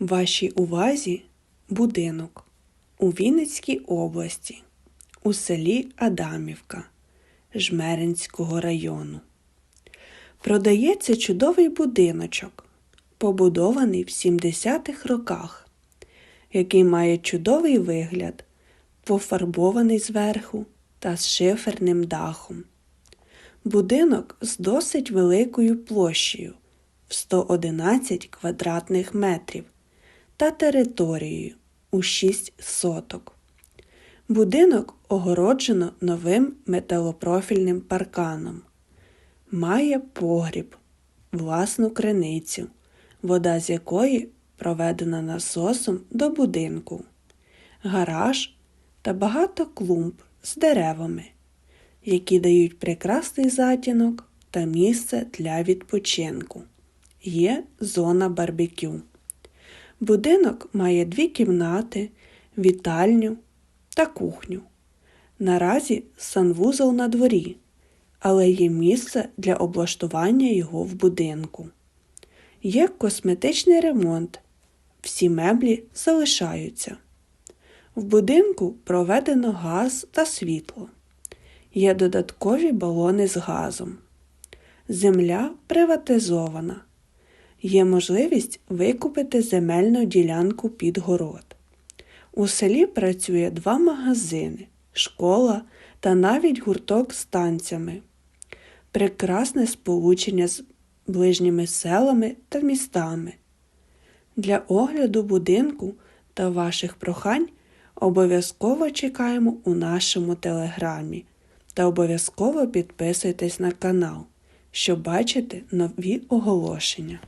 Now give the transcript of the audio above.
Вашій увазі будинок у Вінницькій області, у селі Адамівка Жмеринського району. Продається чудовий будиночок, побудований в 70-х роках, який має чудовий вигляд, пофарбований зверху та з шиферним дахом. Будинок з досить великою площею в 111 квадратних метрів та територією у 6 соток. Будинок огороджено новим металопрофільним парканом. Має погріб, власну криницю, вода з якої проведена насосом до будинку, гараж та багато клумб з деревами, які дають прекрасний затінок та місце для відпочинку. Є зона барбекю. Будинок має дві кімнати, вітальню та кухню. Наразі санвузол на дворі, але є місце для облаштування його в будинку. Є косметичний ремонт. Всі меблі залишаються. В будинку проведено газ та світло. Є додаткові балони з газом. Земля приватизована. Є можливість викупити земельну ділянку під город. У селі працює два магазини, школа та навіть гурток з танцями. Прекрасне сполучення з ближніми селами та містами. Для огляду будинку та ваших прохань обов'язково чекаємо у нашому телеграмі та обов'язково підписуйтесь на канал, щоб бачити нові оголошення.